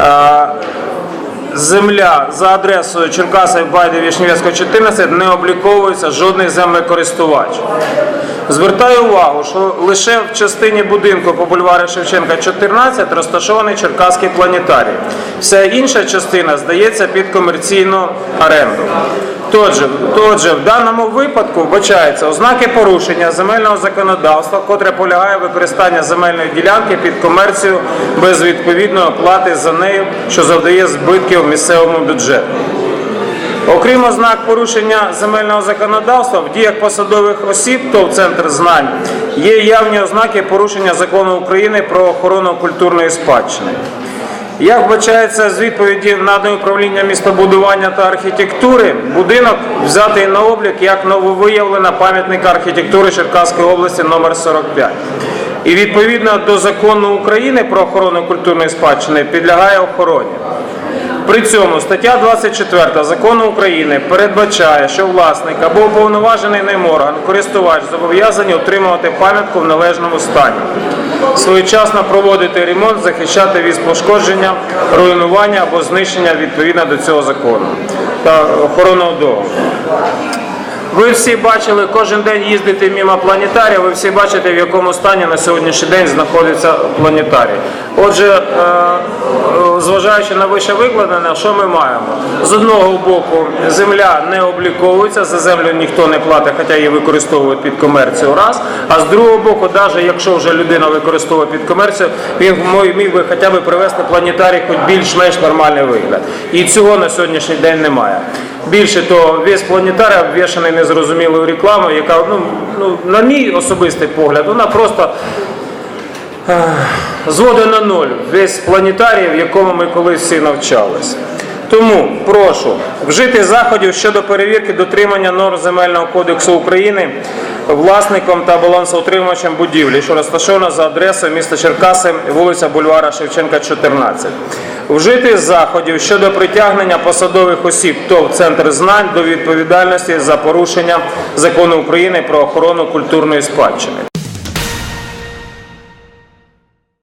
Е, Земля за адресою Черкасів Байди Вішневецького 14 не обліковується жодний землекористувач. Звертаю увагу, що лише в частині будинку по бульварі Шевченка 14 розташований Черкаський планетарій. Вся інша частина здається під комерційну оренду. Отже, отже, в даному випадку вбачаються ознаки порушення земельного законодавства, котре полягає використання земельної ділянки під комерцію без відповідної оплати за нею, що завдає збитків місцевому бюджету. Окрім ознак порушення земельного законодавства в діях посадових осіб, то в центр знань, є явні ознаки порушення закону України про охорону культурної спадщини. Як вбачається з відповіді наданої управління містобудування та архітектури, будинок взятий на облік як нововиявлена пам'ятника архітектури Черкаської області номер 45. І відповідно до закону України про охорону культурної спадщини підлягає охороні. При цьому стаття 24 закону України передбачає, що власник або уповноважений ним орган, користувач зобов'язані утримувати пам'ятку в належному стані, своєчасно проводити ремонт, захищати від пошкодження, руйнування або знищення відповідно до цього закону та охоронного договору. Ви всі бачили, кожен день їздите мимо планетарія, ви всі бачите, в якому стані на сьогоднішній день знаходиться планетарій. Отже, е, зважаючи на вище викладене, що ми маємо? З одного боку, земля не обліковується, за землю ніхто не платить, хоча її використовують під комерцію раз. А з другого боку, навіть якщо вже людина використовує під комерцію, він міг би хоча б привести планетарій хоч більш-менш нормальний вигляд. І цього на сьогоднішній день немає. Більше того, весь планетарій обвішаний незрозумілою рекламою, яка, ну, ну, на мій особистий погляд, вона просто зводить на ноль весь планетарій, в якому ми колись всі навчалися. Тому прошу вжити заходів щодо перевірки дотримання норм Земельного кодексу України власником та балансоутримувачем будівлі, що розташована за адресою міста Черкаси, вулиця Бульвара Шевченка, 14. Вжити заходів щодо притягнення посадових осіб ТОВ Центр знань до відповідальності за порушення закону України про охорону культурної спадщини.